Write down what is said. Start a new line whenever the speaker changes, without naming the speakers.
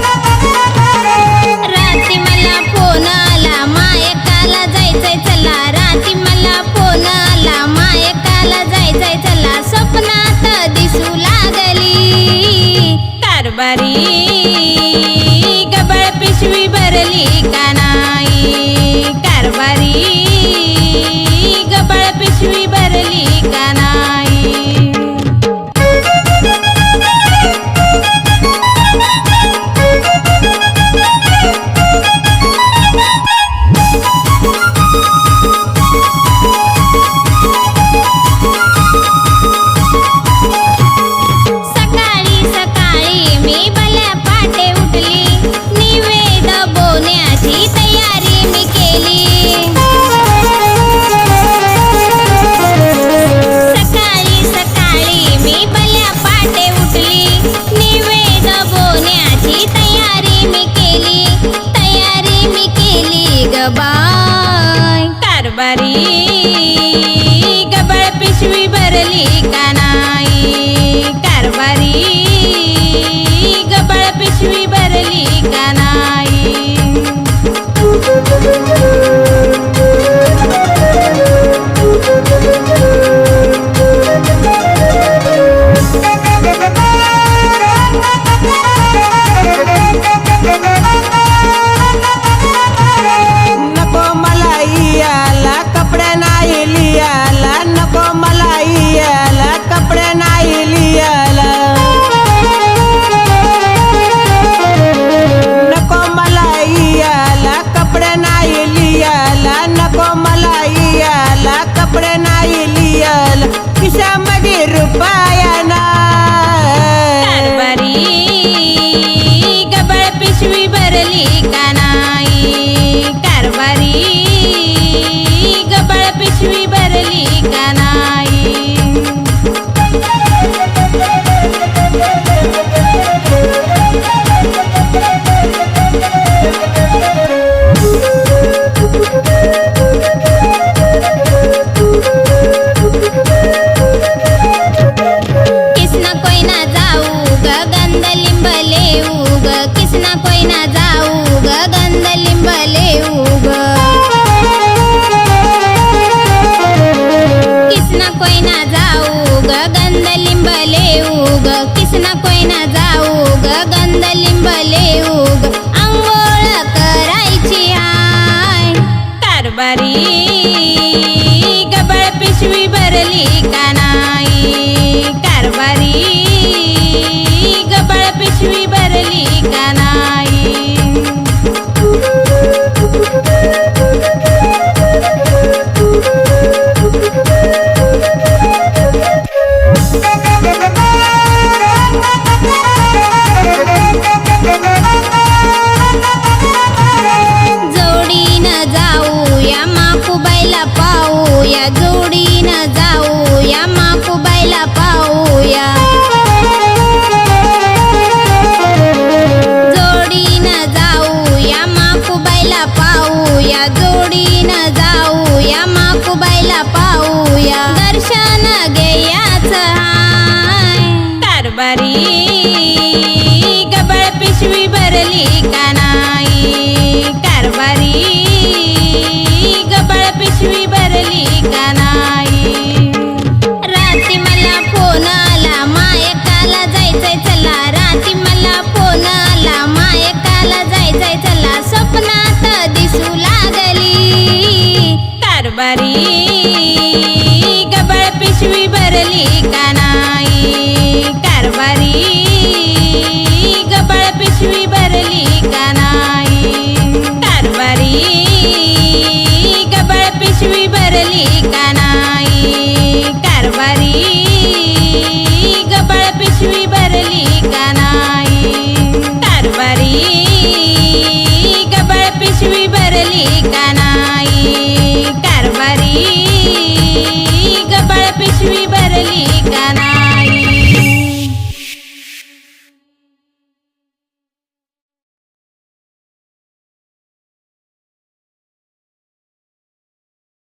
Thank you. me by Yeah. राहिली नाही? कारभारी. गबाळ भरली का नाही? किसना कोयना जाऊ गंध लिंब लेऊ. కలిగా बारी गबाळ पिशवी भरली नाही? राती मला फोन आला जायचंय चला. राती मला फोन जायचंय चला. दिसू लागली. ರೇಖಾ